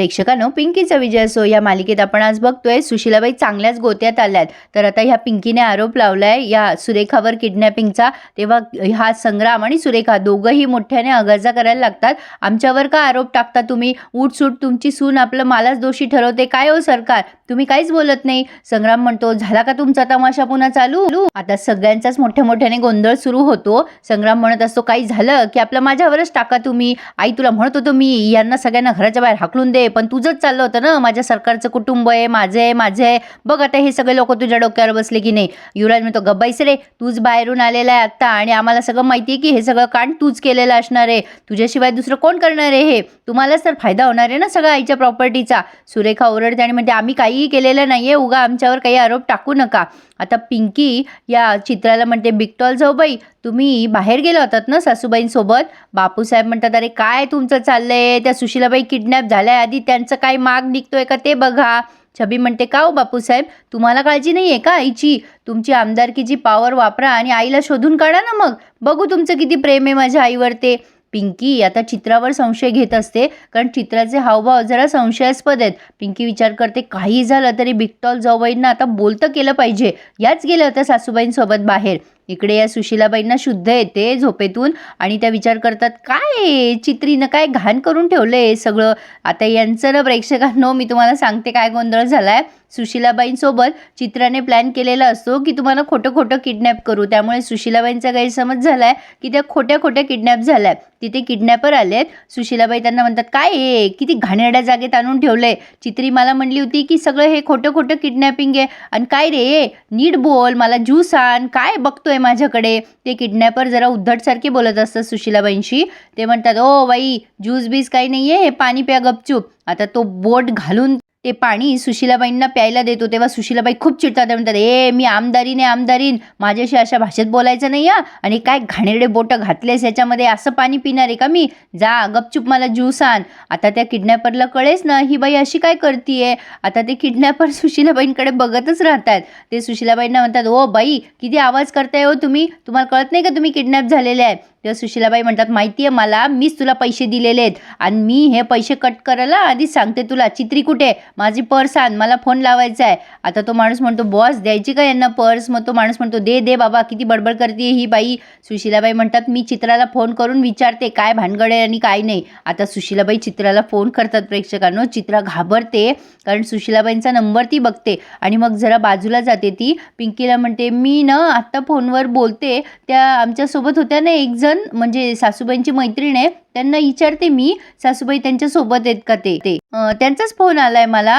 प्रेक्षकांनो पिंकीचा विजय असो या मालिकेत आपण आज बघतोय सुशीलाबाई चांगल्याच गोत्यात आल्यात. तर आता ह्या पिंकीने आरोप लावलाय या सुरेखावर किडनॅपिंगचा. तेव्हा हा संग्राम आणि सुरेखा दोघंही मोठ्याने अगर्जा करायला लागतात. आमच्यावर का आरोप टाकता तुम्ही? उठसूट तुमची सून आपलं मलाच दोषी ठरवते. काय हो सरकार? तुम्ही काहीच बोलत नाही. संग्राम म्हणतो झाला का तुमचा तमाशा पुन्हा चालू? आता सगळ्यांचाच मोठ्या मोठ्याने गोंधळ सुरू होतो. संग्राम म्हणत असतो काही झालं की आपलं माझ्यावरच टाका तुम्ही. आई तुला म्हणत होतो मी यांना सगळ्यांना घराच्या बाहेर हाकलून दे. पण तुझंच चाललं होतं ना. माझ्या सरकारचं कुटुंब आहे माझे आहे माझे आहे. बघ आता हे सगळे लोक तुझ्या डोक्यावर बसले की नाही. युवराज म्हणतो गब्बाईस रे. तूच बाहेरून आलेला आहे आत्ता आणि आम्हाला सगळं माहिती आहे की हे सगळं कांड तूच केलेलं असणार आहे. तुझ्याशिवाय दुसरं कोण करणार आहे हे? तुम्हालाच तर फायदा होणार आहे ना सगळं आईच्या प्रॉपर्टीचा सुरेखा ओरडते आणि म्हणते आम्ही काहीही केलेलं नाही आहे उगा आमच्यावर काही आरोप टाकू नका. आता पिंकी या चित्राला म्हणते बिगटॉल जाऊ बाई तुम्ही बाहेर गेला होतात ना सासूबाईंसोबत? बापूसाहेब म्हणतात अरे काय तुमचं चाललंय? त्या सुशीलाबाई किडनॅप झाल्या आधी त्यांचं काय माग निघतोय का ते बघा. छबी म्हणते का हो बापूसाहेब तुम्हाला काळजी नाही आहे का आईची? तुमची आमदारकीची पॉवर वापरा आणि आईला शोधून काढा ना मग. बघू तुमचं किती प्रेम आहे माझ्या आईवर ते पिंकी आता चित्रावर संशय घेत असते. कारण चित्राचे हावभाव जरा संशयास्पद आहेत. पिंकी विचार करते काही झालं तरी बिकटॉल जाऊबाईंना आता बोलतं केलं पाहिजे. याच गेल्या होत्या सासूबाईंसोबत बाहेर. इकडे या सुशीलाबाईंना शुद्ध येते झोपेतून आणि त्या विचार करतात काय चित्रीनं काय घाण करून ठेवलं आहे सगळं? आता यांचं ना प्रेक्षकांनो मी तुम्हाला सांगते काय गोंधळ झाला आहे सुशीलाबाईंसोबत चित्राने प्लॅन केलेला असतो की तुम्हाला खोटं खोटं किडनॅप करू. त्यामुळे सुशीलाबाईंचा गैरसमज झालाय की त्या खोट्या खोट्या किडनॅप झाल्यात. तिथे किडनॅपर आलेत. सुशीलाबाई त्यांना म्हणतात काय हे? किती घाणेरड्या जागेत आणून ठेवलंय? चित्री मला म्हणली होती की सगळं हे खोटं खोटं किडनॅपिंग आहे. आणि काय रे? नीट बोल मला ज्यूस आण. काय बघतोय माझ्याकडे? ते किडनॅपर जरा उद्धटसारखे बोलत असतात सुशीलाबाईंशी. ते म्हणतात ओ बाई ज्यूस बीस काही नाही आहे हे पाणी प्या गपचूप. आता तो बोट घालून ते पाणी सुशीलाबाईंना प्यायला देतो. तेव्हा सुशीलाबाई खूप चिडतात म्हणतात ए मी आमदारीने आमदारीन. माझ्याशी अशा भाषेत बोलायचं नाही या आणि काय घाणेरडे बोटं घातलेस याच्यामध्ये? असं पाणी पिणार आहे का मी? जा गपचूप मला ज्यूस आण. आता त्या किडनॅपरला कळेस ना ही बाई अशी काय करतीये? आता ते किडनॅपर सुशीलाबाईंकडे बघतच राहतात. ते सुशीलाबाईंना म्हणतात ओ बाई किती आवाज करताय हो तुम्ही? तुम्हाला कळत नाही का तुम्ही किडनॅप झालेले आहे? तेव्हा सुशीलाबाई म्हणतात माहिती आहे मला मीच तुला पैसे दिलेले आहेत. आणि मी हे पैसे कट करायला आधीच सांगते तुला. चित्री कुठे? माझी पर्स आण मला फोन लावायचा आहे. आता तो माणूस म्हणतो बॉस द्यायची का यांना पर्स? मग तो माणूस म्हणतो दे दे बाबा किती बडबड करते ही बाई. सुशीलाबाई म्हणतात मी चित्राला फोन करून विचारते काय भानगड आहे आणि काय नाही. आता सुशीलाबाई चित्राला फोन करतात प्रेक्षकांनो चित्रा घाबरते कारण सुशीलाबाईंचा नंबर ती बघते. आणि मग जरा बाजूला जाते ती पिंकीला म्हणते मी ना आत्ता फोनवर बोलते त्या आमच्यासोबत होत्या ना एक जण म्हणजे सासूबाईंची मैत्रीण आहे त्यांना विचारते मी सासूबाई त्यांच्यासोबत आहेत का ते? त्यांचाच फोन आलाय मला.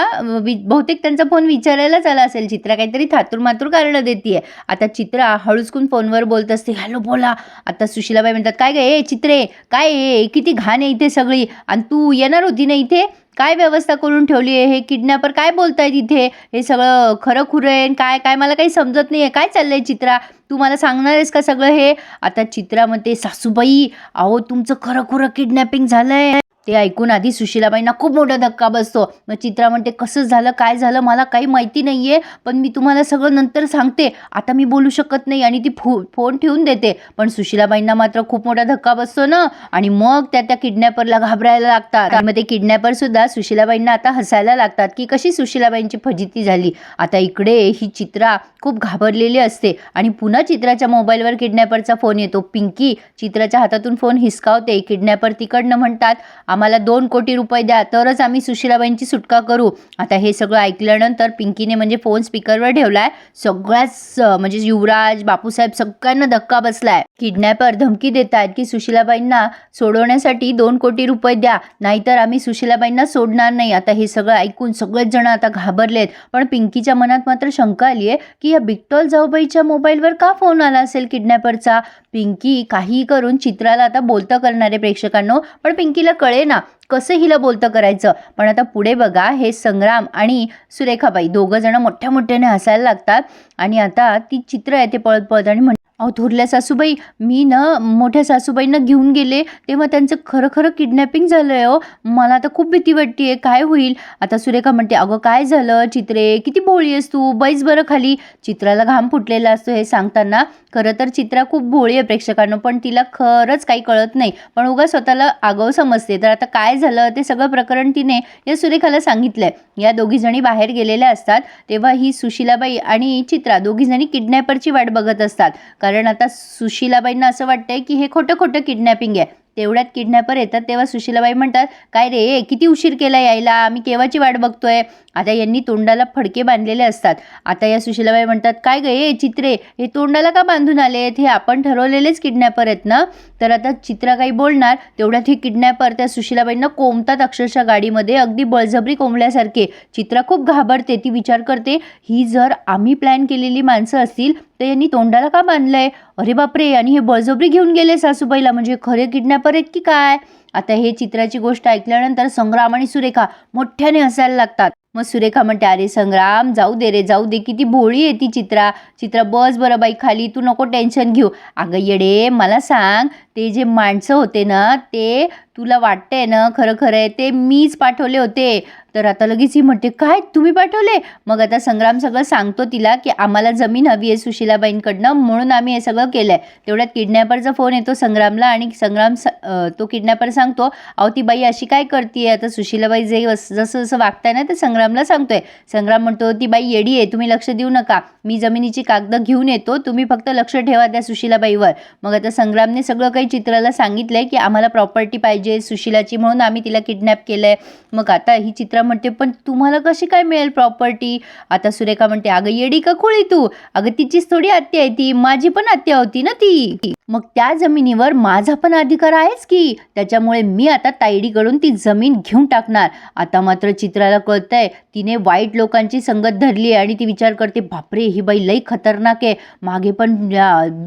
बहुतेक त्यांचा फोन विचारायलाच आला असेल. चित्रा काहीतरी थातूर मातूर कारण देते आता चित्रा हळूचकून फोनवर बोलत असते हॅलो बोला. आता सुशीलाबाई म्हणतात काय गे चित्रे काय किती घाण आहे इथे सगळी. आणि तू येणार होती ना इथे? काय व्यवस्था करून ठेवली आहे? हे किडनॅपर काय बोलताय इथे? हे सगळं खरं खुरं आहे आणि काय काय? मला काही समजत नाही आहे काय चाललंय चित्रा? तू मला सांगणार आहेस का सगळं हे? आता चित्रा म्हणते सासूबाई अहो तुमचं खरं खुरं किडनॅपिंग झालंय. ते ऐकून आधी सुशीलाबाईंना खूप मोठा धक्का बसतो. मग चित्रा म्हणते कसं झालं? काय झालं? मला काही माहिती नाही आहे पण मी तुम्हाला सगळं नंतर सांगते. आता मी बोलू शकत नाही आणि ती फो फोन ठेवून देते. पण सुशीलाबाईंना मात्र खूप मोठा धक्का बसतो ना. आणि मग त्या त्या किडनॅपरला घाबरायला लागतात. आणि मग ते किडनॅपर सुद्धा सुशीलाबाईंना आता हसायला लागतात की कशी सुशीलाबाईंची फजिती झाली. आता इकडे ही चित्रा खूप घाबरलेली असते. आणि पुन्हा चित्राच्या मोबाईलवर किडनॅपरचा फोन येतो. पिंकी चित्राच्या हातातून फोन हिसकावते. किडनॅपर तिकडनं म्हणतात आम्हाला दोन कोटी रुपये द्या तरच आम्ही सुशीलाबाईंची सुटका करू. आता हे सगळं ऐकल्यानंतर पिंकीने म्हणजे फोन स्पीकरवर ठेवला आहे सगळ्याच म्हणजे युवराज बापूसाहेब सगळ्यांना धक्का बसलाय. किडनॅपर धमकी देत आहेत की सुशीलाबाईंना सोडवण्यासाठी दोन कोटी रुपये द्या नाहीतर आम्ही सुशीलाबाईंना सोडणार नाही. आता हे सगळं ऐकून सगळेच जण आता घाबरलेत. पण पिंकीच्या मनात मात्र शंका आली आहे की या बिगटॉल जाऊबाईच्या मोबाईलवर का फोन आला असेल किडनॅपरचा? पिंकी काही करून चित्राला आता बोलतं करणारे प्रेक्षकांनो पण पिंकीला कळेल कळे ना? कसं हिला बोलतं करायचं? पण आता पुढे बघा हे संग्राम आणि सुरेखाबाई दोघं जण मोठ्या मोठ्याने हसायला लागतात आणि आता ती चित्र आहे ते पळत पळत आणि अहो थोरल्या सासूबाई मी ना मोठ्या सासूबाईंना घेऊन गेले तेव्हा त्यांचं खरं खरं किडनॅपिंग झालं आहे हो. मला आता खूप भीती वाटते आहे काय होईल? आता सुरेखा म्हणते अगं काय झालं? चित्रे किती भोळी आहेस तू? बैस बरं खाली. चित्राला घाम फुटलेला असतो हे सांगताना. खरं तर चित्रा खूप भोळी आहे प्रेक्षकांना पण तिला खरंच काही कळत नाही. पण उगा स्वतःला आगाऊ समजते. तर आता काय झालं? ते सगळं प्रकरण तिने या सुरेखाला सांगितलं आहे या दोघीजणी बाहेर गेलेल्या असतात तेव्हा ही सुशिलाबाई आणि चित्रा दोघीजणी किडनॅपरची वाट बघत असतात. कारण कारण आता सुशिलाबाईंना असं वाटतंय की हे खोटं खोटं किडनॅपिंग आहे. तेवढ्यात किडनॅपर येतात. तेव्हा सुशीलाबाई म्हणतात काय रे किती उशीर केला यायला? आम्ही केव्हाची वाट बघतोय? आता यांनी तोंडाला फडके बांधलेले असतात. आता या सुशीलाबाई म्हणतात काय ग ए चित्रे हे तोंडाला का बांधून आलेत? हे आपण ठरवलेलेच किडनॅपर आहेत ना? तर आता चित्रा काही बोलणार तेवढ्यात हे किडनॅपर त्या सुशीलाबाईंना कोंबतात अक्षरशः गाडीमध्ये अगदी बळजबरी कोंबल्यासारखे. चित्रा खूप घाबरते ती विचार करते ही जर आम्ही प्लॅन केलेली माणसं असतील तर यांनी तोंडाला का बांधलंय? अरे बापरे आणि हे बळजबरी घेऊन गेले सासूबाईला म्हणजे खरे किडनॅपर आहेत की काय? आता हे चित्राची गोष्ट ऐकल्यानंतर संग्राम आणि सुरेखा मोठ्याने हसायला लागतात. मग सुरेखा म्हणते अरे संग्राम जाऊ दे रे जाऊ दे किती भोळी आहे ती चित्रा. चित्रा बस बरं बाई खाली तू नको टेन्शन घेऊ. अगं येडे मला सांग ते जे माणसं होते ना ते तुला वाटतंय ना खरं खरं आहे ते मीच पाठवले होते. तर आता लगेच ही म्हणते काय? तुम्ही पाठवले? मग आता संग्राम सगळं सांगतो तिला की आम्हाला जमीन हवी आहे सुशिलाबाईंकडनं म्हणून आम्ही हे सगळं केलं आहे तेवढ्यात किडनॅपरचा फोन येतो संग्रामला आणि संग्राम स तो किडनॅपर सांगतो अहो ती बाई अशी काय करते आता सुशिलाबाई जे जसं जसं वागताय ना ते संग्रामला सांगतोय. संग्राम म्हणतो ती बाई येडी आहे तुम्ही लक्ष देऊ नका. मी जमिनीची कागदं घेऊन येतो तुम्ही फक्त लक्ष ठेवा त्या सुशिलाबाईवर. मग आता संग्रामने सगळं काही चित्राला सांगितलंय की आम्हाला प्रॉपर्टी पाहिजे सुशिलाची म्हणून आम्ही तिला किडनॅप केलंय. मग आता ही चित्र म्हणते पण तुम्हाला कशी काय मिळेल प्रॉपर्टी आता सुरेखा म्हणते अगं येडी का खोळी तू? अगं तिचीच थोडी आत्या आहे ती. माझी पण आत्या होती ना ती. मग त्या जमिनीवर माझा पण अधिकार आहेच की? त्याच्यामुळे मी आता तायडीकडून ती जमीन घेऊन टाकणार. आता मात्र चित्राला कळतंय तिने वाईट लोकांची संगत धरली आहे आणि ती विचार करते बापरे ही बाई लई खतरनाक आहे. मागे पण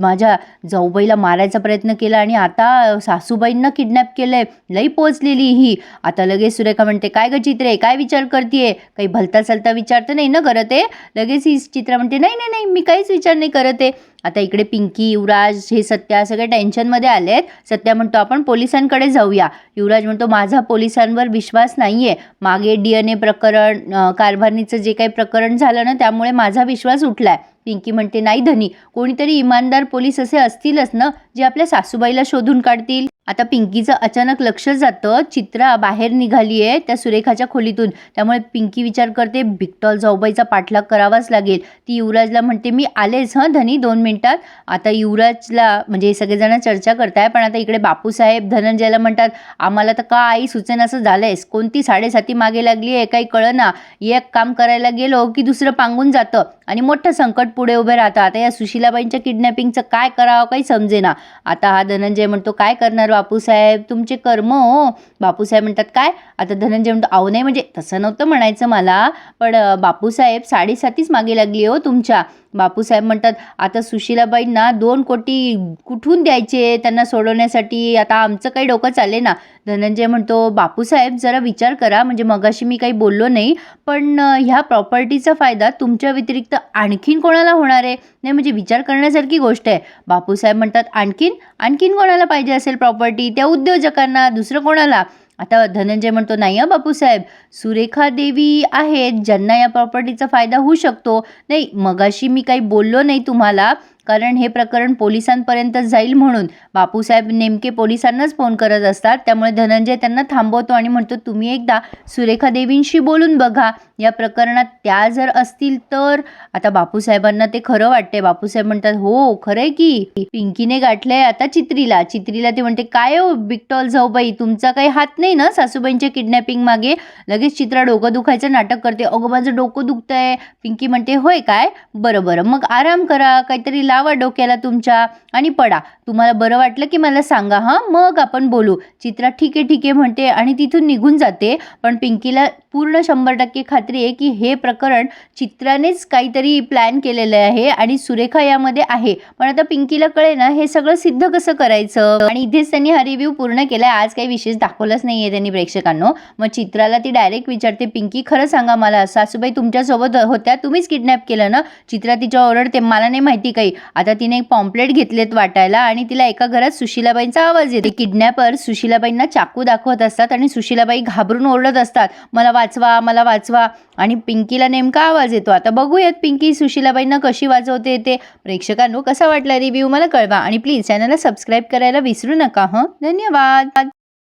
माझ्या जाऊबाईला मारायचा प्रयत्न केला आणि आता सासूबाईंना किडनॅप केलं आहे लई पोचलेली ही. आता लगेच सुरेखा म्हणते काय ग चित्रे काय विचार करते काही भलता सलता विचार तर नाही ना करत आहे लगेच ही चित्रा म्हणते नाही नाही नाही मी काहीच विचार नाही करत आहे आता इकडे पिंकी युवराज हे सत्या सगळे टेन्शनमध्ये आले आहेत सत्या म्हणतो आपण पोलिसांकडे जाऊया. युवराज म्हणतो माझा पोलिसांवर विश्वास नाही आहे मागे डी एन ए प्रकरण कारभारणीचं जे काही प्रकरण झालं ना त्यामुळे माझा विश्वास उठला आहे पिंकी म्हणते नाही धनी कोणीतरी इमानदार पोलीस असे असतीलच ना जे आपल्या सासूबाईला शोधून काढतील? आता पिंकीचं अचानक लक्ष जातं. चित्रा बाहेर निघाली आहे त्या सुरेखाच्या खोलीतून. त्यामुळे पिंकी विचार करते बिकटॉल जाऊबाईचा पाठलाग करावाच लागेल. ती युवराजला म्हणते मी आलेच हं धनी दोन मिनिटात. आता युवराजला म्हणजे सगळेजण चर्चा करताय पण आता इकडे बापूसाहेब धनंजयला म्हणतात आम्हाला तर का आई सुचेन असं झालंयस. कोणती साडेसाती मागे लागली आहे काही कळना. एक काम करायला गेलो की दुसरं पांगून जातं. आणि मोठं संकट पुढे उभे राहतं. आता या सुशिलाबाईंच्या किडनॅपिंगचं काय करावं काही समजेना. आता हा धनंजय म्हणतो काय करणार बापूसाहेब तुमचे कर्म हो. बापूसाहेब म्हणतात काय? आता धनंजय म्हणतो अहो नाही म्हणजे तसं नव्हतं म्हणायचं मला पण बापूसाहेब साडेसातीच मागे लागली हो तुमच्या. बापूसाहेब म्हणतात आता सुशीलाबाईंना दोन कोटी कुठून द्यायचे? त्यांना सोडवण्यासाठी आता आमचं काही डोकं चाले ना. धनंजय म्हणतो बापूसाहेब जरा विचार करा. म्हणजे मगाशी मी काही बोललो नाही पण ह्या प्रॉपर्टीचा फायदा तुमच्या व्यतिरिक्त आणखीन कोणाला होणार आहे? नाही म्हणजे विचार करण्यासारखी गोष्ट आहे. बापूसाहेब म्हणतात आणखीन? आणखीन कोणाला पाहिजे असेल प्रॉपर्टी? त्या उद्योजकांना दुसरं कोणाला? आता धनंजय म्हणतो नाही हा बापूसाहेब. सुरेखा देवी आहेत ज्यांना या प्रॉपर्टीचा फायदा होऊ शकतो. नाही मगाशी मी काही बोललो नाही तुम्हाला कारण हे प्रकरण पोलिसांपर्यंत जाईल म्हणून. बापूसाहेब नेमके पोलिसांनाच फोन करत असतात. त्यामुळे धनंजय त्यांना थांबवतो आणि म्हणतो तुम्ही एकदा सुरेखा देवींशी बोलून बघा. या प्रकरणात त्या जर असतील तर आता बापूसाहेबांना ते खरं वाटते बापूसाहेब म्हणतात हो खरंय की. पिंकीने गाठलंय आता चित्रीला. चित्रीला ते म्हणते काय हो बिकटॉल जाऊ बाई तुमचा काही हात नाही ना सासूबाईंच्या किडनॅपिंग मागे? लगेच चित्रा डोकं दुखायचं नाटक करते. अगं माझं डोकं दुखतंय. पिंकी म्हणते होय काय? बरं बरं. मग आराम करा. काहीतरी लावा डोक्याला तुमच्या आणि पडा. तुम्हाला बरं वाटलं की मला सांगा हां? मग आपण बोलू. चित्रा ठीक आहे ठीक आहे म्हणते आणि तिथून निघून जाते. पण पिंकीला पूर्ण शंभर टक्के खात्री आहे की हे प्रकरण चित्रानेच काहीतरी प्लॅन केलेलं आहे आणि सुरेखा यामध्ये आहे. पण आता पिंकीला कळे ना हे सगळं सिद्ध कसं करायचं? आणि इथेच त्यांनी हा रिव्ह्यू पूर्ण केलाय. आज काही विशेष दाखवलंच नाहीये त्यांनी प्रेक्षकांनो. मग चित्राला ती डायरेक्ट विचारते पिंकी खरं सांगा मला सासूबाई तुमच्यासोबत होत्या तुम्हीच किडनॅप केलं ना? चित्रा तिच्या ओरडते मला नाही माहिती काही. आता तिने एक पॉम्पलेट घेतलेत वाटायला आणि तिला एका घरात सुशीलाबाईंचा आवाज येते. किडनॅपर सुशीलाबाईंना चाकू दाखवत असतात आणि सुशीलाबाई घाबरून ओरडत असतात. मला वाचवा मला वाचवा. आणि पिंकीला नेमका आवाज येतो. आता बघूयात पिंकी सुशीलाबाईंना कशी वाजवते ते. प्रेक्षकांनो कसा वाटला रिव्ह्यू मला कळवा. आणि प्लीज चॅनलला सबस्क्राईब करायला विसरू नका हं? धन्यवाद.